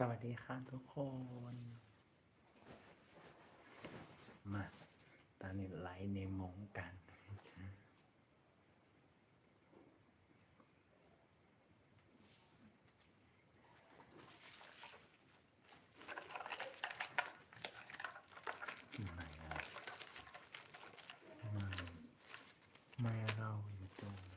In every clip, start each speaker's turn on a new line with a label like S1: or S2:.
S1: สวัสดีค่ะทุกคน มา ตอนนี้ไลฟ์ในมงกัน ไหนอะไม่ไม่เราอยู่ตรงไหน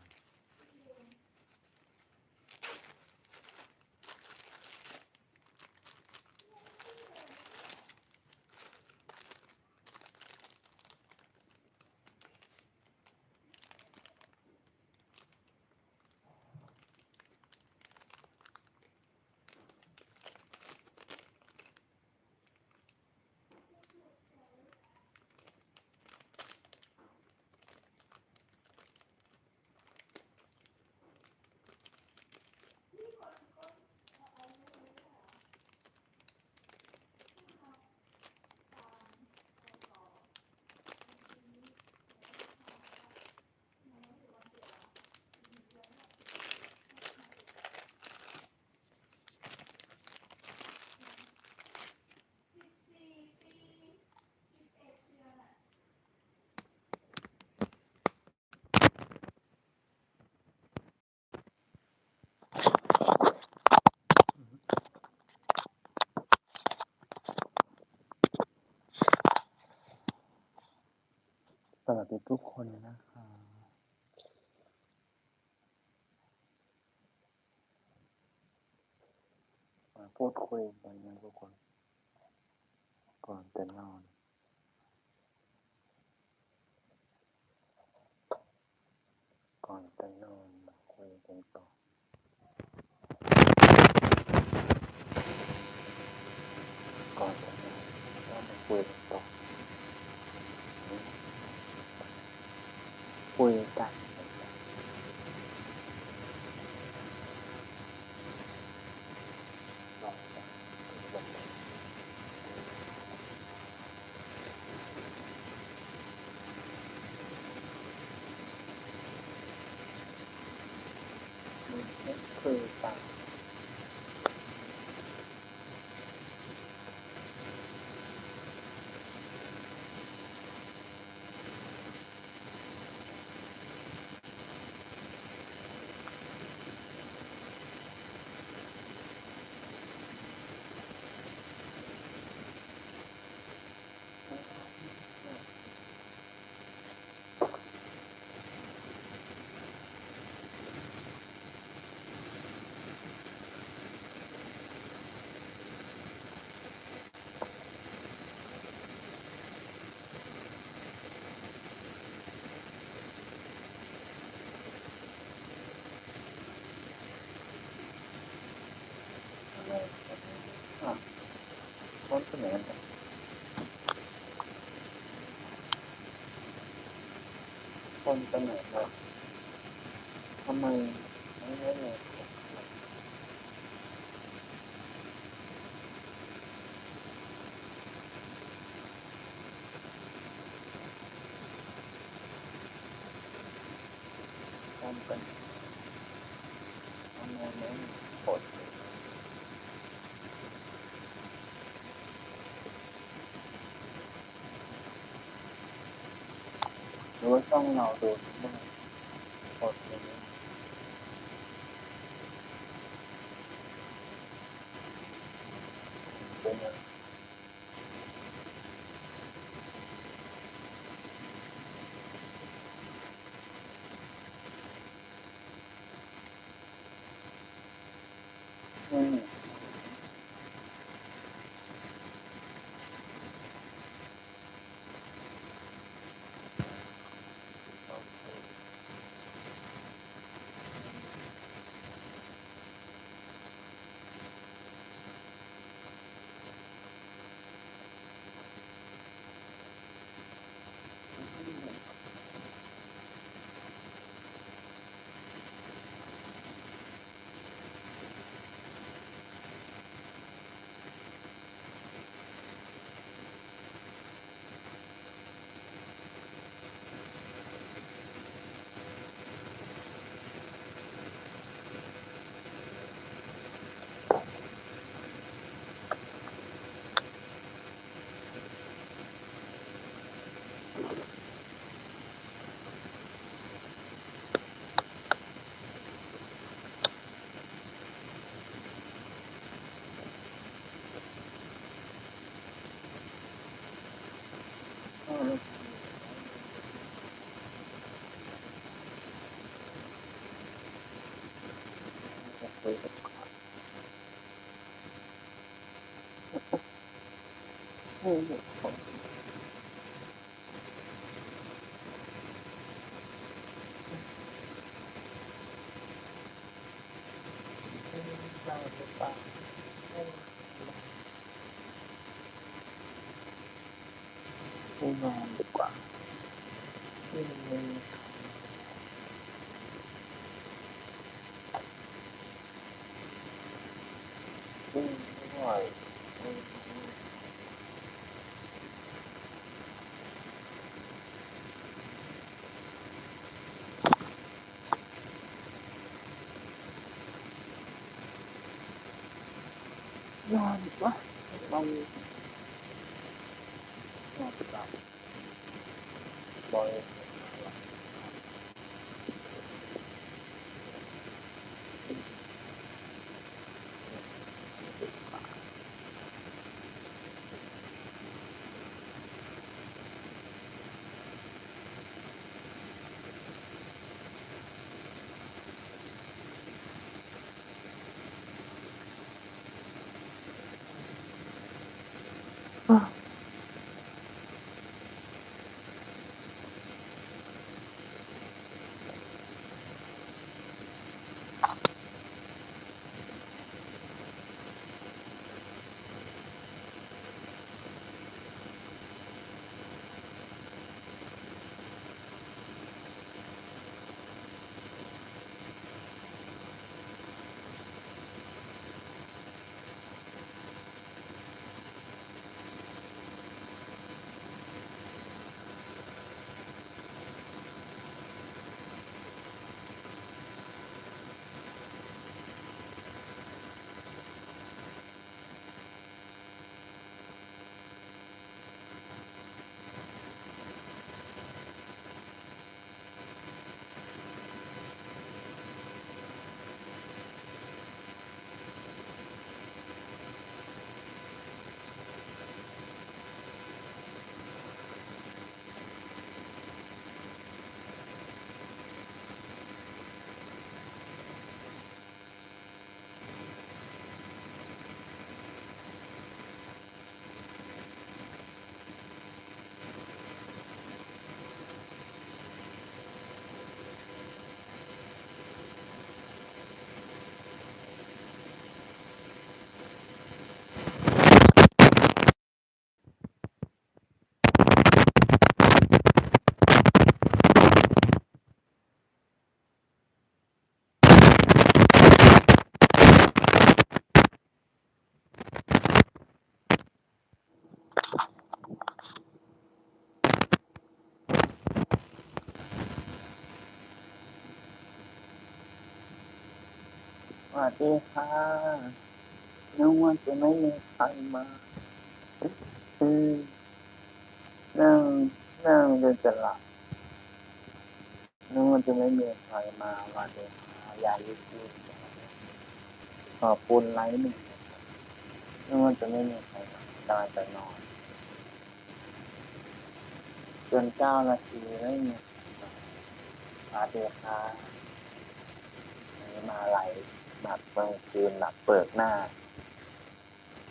S1: สวัสดี ทุกคนนะคะพูดคุยไปนะทุกคน ก่อนจะนอน ก่อนจะนอนมาคุยกันต่อ ก่อนจะนอนก็มาคุยกันต่อ คุยกันลองกันลองกันคุยกัน อะต้นเสนอกันคนเสนอว่าทำไมไม่ไห้เลยทำกันทำไมไม่ปลด หรือว่าช่องเราโดนบ้างกดเป็น ไม่เหตุผลเราหรือเปล่าไม่นอนดีกว่าไม่มี อืมไม่ไหวอืม นอนดีก วัสดีค่ะนึกว่าจะไม่มีใครมาอืมนั่งนั่งจนจะหลับนึกว่าจะไม่มีใครมาวันเดียวค่ะยาลิคูขอบคุณไลฟ์หนึ่งนึกว่าจะไม่มีใครมาตาจะนอนจนเก้านาทีแล้วเนี่ยสวัสดีค่ะมาไลฟ์ หนักกลางคืนหนักเปิดหน้า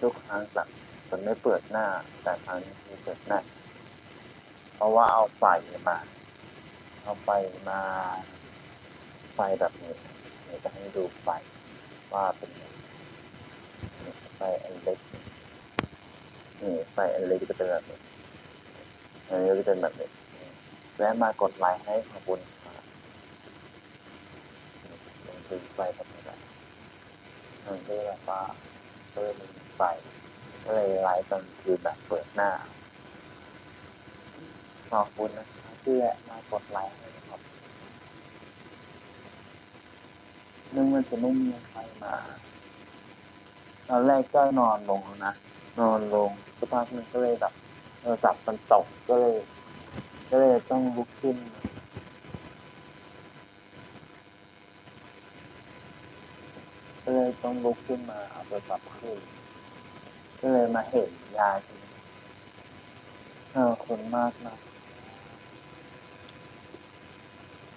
S1: ทุกครั้งแบบจะไม่เปิดหน้า แต่ครั้งนี้เปิดหน้า เพราะว่าเอาไฟมา เอาไฟมา ไฟแบบนี้เดี๋ยวจะให้ดูไฟว่าเป็นไงไฟอันเล็กนี่ไฟอันเล็กจะเป็นแบบนี้อันนี้จะเป็นแบบนี้แวะมากดไลค์ให้ขอบคุณครับนี่มันคือไฟแบบ มันก็แบบว่าเริ่มมีไฟก็เลยไลฟ์ตอนคือแบบเปิดหน้าขอบคุณนะครับที่แวะมากดไลค์ให้นะครับนึกว่าจะไม่มีใครมาตอนแรกก็นอนลงนะนอนลงสักพักหนึงก็เลยแบบโทรศัพท์มันตกก็เลย ก็เลยต้องลุกขึ้น ก็เลยต้องลุกขึ้นมาเอาไปปรับท์ขึ้น ก็เลยมาเห็นยาจริงขอบคุณมากนะ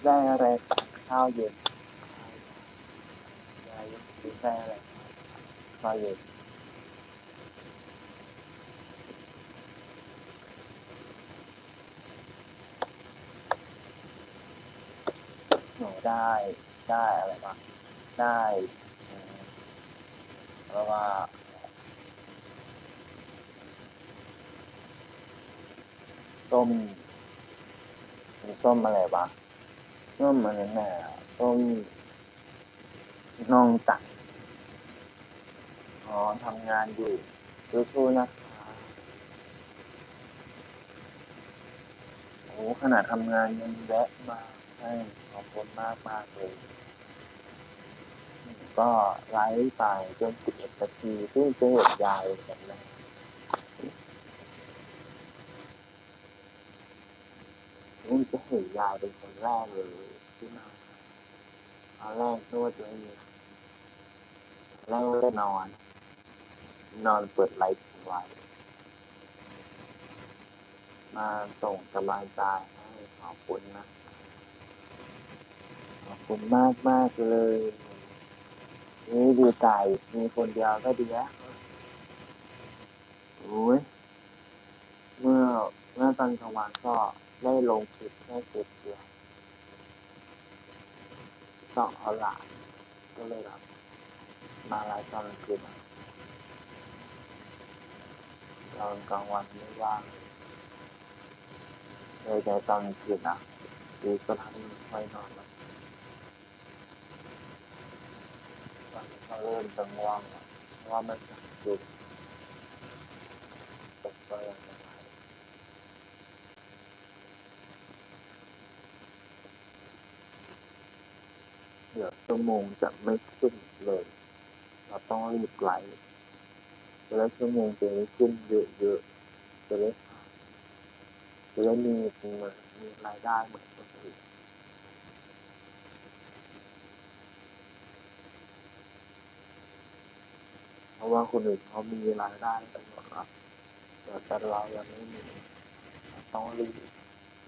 S1: ได้อะไรข้าวเย็นยายกินได้อะไรข้าวเย็นหนูได้ได้อะไรบ้างได้ ราะว่าต้มต้มอะไรวะต้มอะไรแน่ต้มน่องตักอ๋อทำงานอยู่สู้ๆนะคะโอ้ขนาดทำงานยังแวะมาให้ขอบคุณมากมากเลย ก็ไลฟ์ไปจนสิบเอ็ดนาทีซึ่งจะเห็นยาวเลยแบบนั้นนี่จะเห็นยาวเป็นคนแรกเลยที่มาตอนแรกนึกว่าจะไม่มีแรกไม่ได้นอน นอนเปิดไลฟ์ไว้มาส่งกำลังใจให้ขอบคุณนะขอบคุณมากมากเลย นี่ดีใจมีคนเดียวก็ดีแล้วโอ้ยเมื่อเมื่อตอนกลางวันก็ได้ลงคลิปแค่คลิปเดียวต้องเอาหลานก็เลยแบบมาไลฟ์ตอนกลางคืนตอนกลางวันไม่ว่างเลยแต่ตอนกลางคืนอะดีก็ทำไม่นอนแล้ว ตอนนี้ก็เริ่มจะง่วงว่ามันจะดึกตกก็ยังไม่ไหวเดี๋ยวชั่วโมงจะไม่ขึ้นเลย เราต้องรีบไลฟ์แล้วชั่วโมงจะได้ขึ้นเยอะๆจะได้จะได้มีมีรายได้เหมือนคนอื่นเพ ราะว่าคนอื่นเขามีรายได้กันหมดแล้วแต่เรายังไม่มีต้องรีบ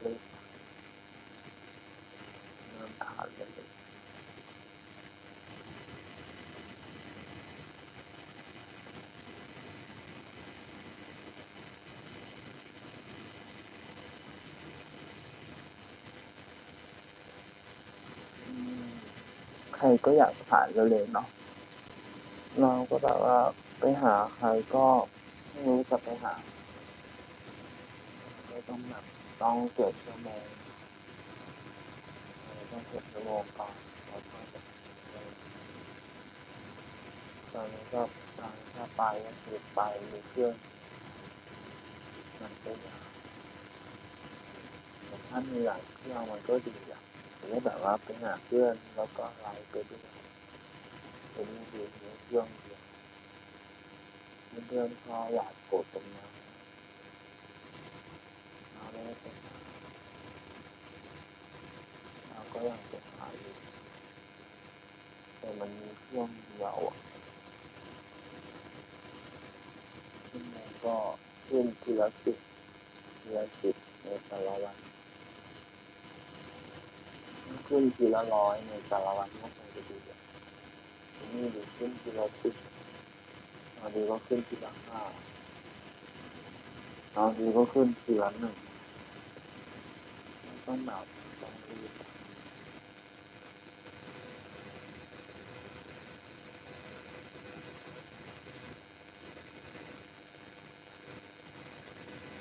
S1: รีบเริ่มทานเลยอืมใครก็อยากผ่านเร็วๆเนาะ เราก็แบบว่าไปหาใครก็ไม่รู้จะไปหาก็ต้องแบบต้องเก็บชั่วโมงเออต้องเก็บชั่วโมงก่อนแล้วก็จะตอนนี้ก็ตอนถ้าไปก็คือไปมีเครื่องมันก็ยากแต่ถ้ามีหลายเครื่องมันก็ดีอะหรือแบบว่าไปหาเพื่อนแล้วก็ไลฟ์ไปด้วย เป็นเดียวเดียวเรื่องเดียวเพื่อนๆก็อยากกดตรงนี้เราไม่ได้ไปหาเราก็ยังไปหาอยู่แต่มันมีเครื่องเดียวอะซึ่งมันก็ขึ้นทีละสิบทีละสิบในแต่ละวันขึ้นทีละร้อยในแต่ละวันก็คงจะดี นี่ดีขึ้นทีละสิบบางทีก็ขึ้นทีละห้าบางทีก็ขึ้นทีละหนึ่งมันต้องแบบต้องรีบ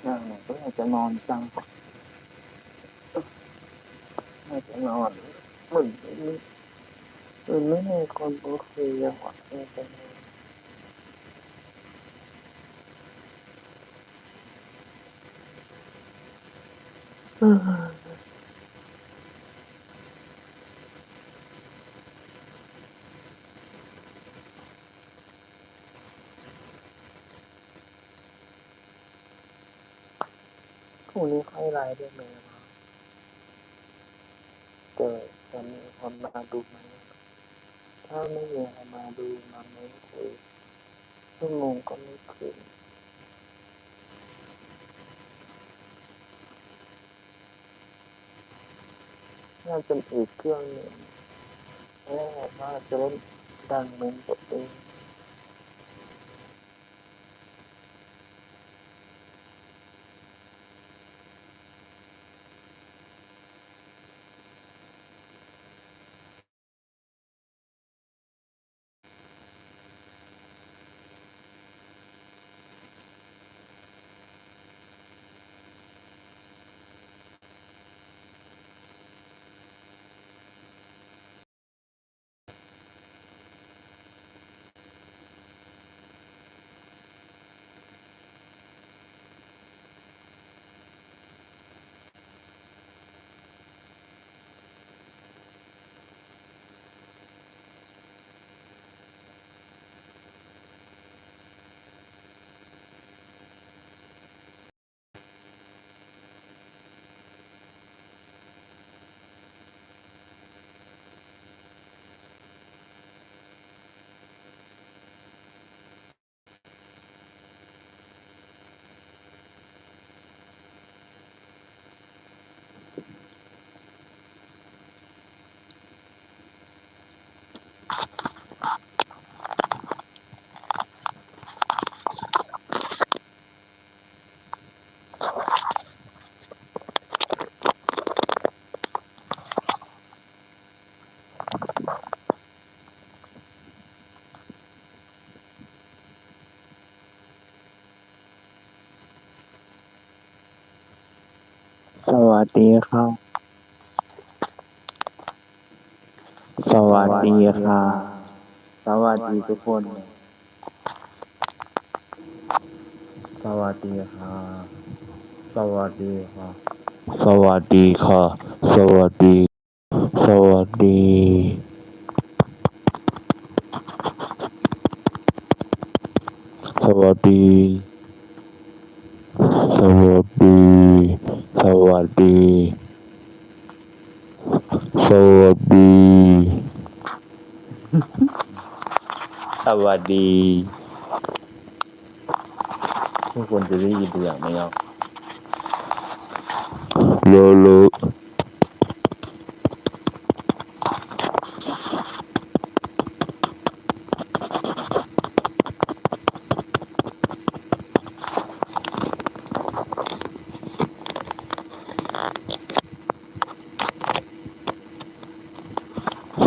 S1: อย่างหนึ่งก็อยากจะนอนจังอยากจะนอนเหมือน ม่เหมือนไม่มีคนโอเคอะว่ะไม่เป็นไรอืมพรุ่งนี้ค่อยไลน์ได้ไหมวะเกิดจะมีคนมาดูไหม ถ้าไม่ยอมมาดูมันไม่คุยชั่วโมงก็ไม่ขึ้นน่าจะอีกเครื่องหนึ่งแล้วว่าจะเล่นดังเหมือนตัวเอง
S2: สวัสดีครับ สวัสดีค่ะ สวัสดีทุกคน สวัสดีค่ะ สวัสดีค่ะ สวัสดีค่ะ สวัสดี สวัสดี สวัสดี สวัสดี สวัสดี สวัสดี สวัสดีทุกคนจะได้ยินเสียงไหมครับโลโล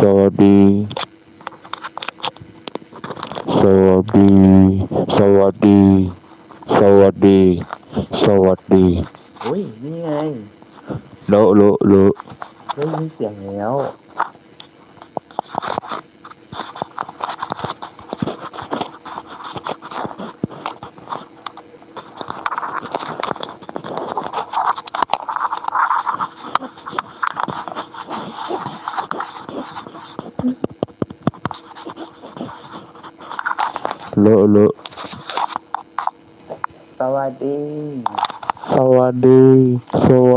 S2: สวัสดี สวัสดี สวัสดี สวัสดี สวัสดี
S1: อุ้ย นี่ไง
S2: โลโลโล
S1: ได้ยินเสียงแล้ว
S2: โลโล
S1: สวัสดี
S2: สวัสดี สวัส